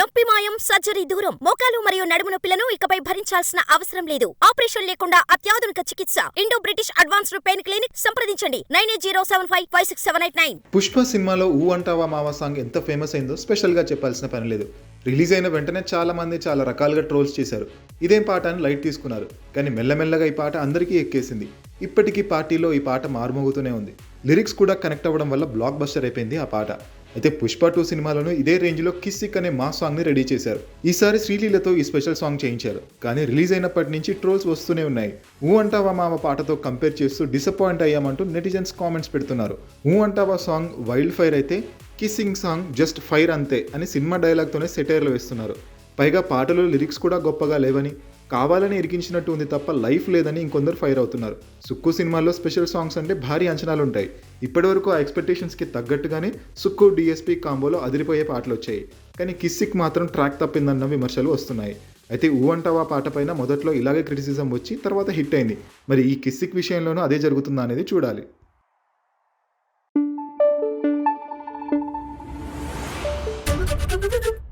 నొప్పి మాయం సర్జరీ దూరం మోకాలు మరియు నడుము నొప్పులను ఇకపై భరించాల్సిన అవసరం లేదు. ఆపరేషన్ లేకుండా అత్యాధునిక చికిత్స. Indo British advanced pain clinic సంప్రదించండి. Nine eight zero seven five five six seven eight nine. Pushpa సినిమాలో ఊ అంటావా మావా సాంగ్ ఎంత ఫేమస్ అయిందో స్పెషల్గా చెప్పాల్సిన పని లేదు. రిలీజ్ అయిన వెంటనే చాలా మంది చాలా రకాలుగా ట్రోల్స్ చేశారు. ఇదేం పాట అని లైట్ తీసుకున్నారు. కానీ మెల్లమెల్లగా ఈ పాట అందరికీ ఎక్కేసింది. ఇప్పటికీ పార్టీలో ఈ పాట మారుమోగుతూనే ఉంది. లిరిక్స్ కూడా కనెక్ట్ అవ్వడం వల్ల బ్లాక్ బస్టర్ అయిపోయింది ఆ పాట. అయితే పుష్ప టూ సినిమాలోనూ ఇదే రేంజ్లో కిస్సిక్ అనే మా సాంగ్ని రెడీ చేశారు. ఈసారి శ్రీలీలతో ఈ స్పెషల్ సాంగ్ చేయించారు. కానీ రిలీజ్ అయినప్పటి నుంచి ట్రోల్స్ వస్తూనే ఉన్నాయి. ఊ అంటావా మామ పాటతో కంపేర్ చేస్తూ డిసప్పాయింట్ అయ్యామంటూ నెటిజన్స్ కామెంట్స్ పెడుతున్నారు. ఊ అంటావా సాంగ్ వైల్డ్ ఫైర్ అయితే కిస్సింగ్ సాంగ్ జస్ట్ ఫైర్ అంతే అని సినిమా డైలాగ్తోనే సెటైర్లు వేస్తున్నారు. పైగా పాటలో లిరిక్స్ కూడా గొప్పగా లేవని కావాలని ఇరికించినట్టు ఉంది తప్ప లైఫ్ లేదని ఇంకొందరు ఫైర్ అవుతున్నారు. సుక్కు సినిమాల్లో స్పెషల్ సాంగ్స్ అంటే భారీ అంచనాలు ఉంటాయి ఇప్పటివరకు ఆ ఎక్స్పెక్టేషన్స్కి తగ్గట్టుగానే సుక్కు డిఎస్పీ కాంబోలో అదిరిపోయే పాటలు వచ్చాయి కానీ కిస్సిక్ మాత్రం ట్రాక్ తప్పిందన్న విమర్శలు వస్తున్నాయి. అయితే ఊ అంటావా పాట పైన మొదట్లో ఇలాగే క్రిటిసిజం వచ్చి తర్వాత హిట్ అయింది. మరి ఈ కిస్సిక్ విషయంలోనూ అదే జరుగుతుందా అనేది చూడాలి. Thank you.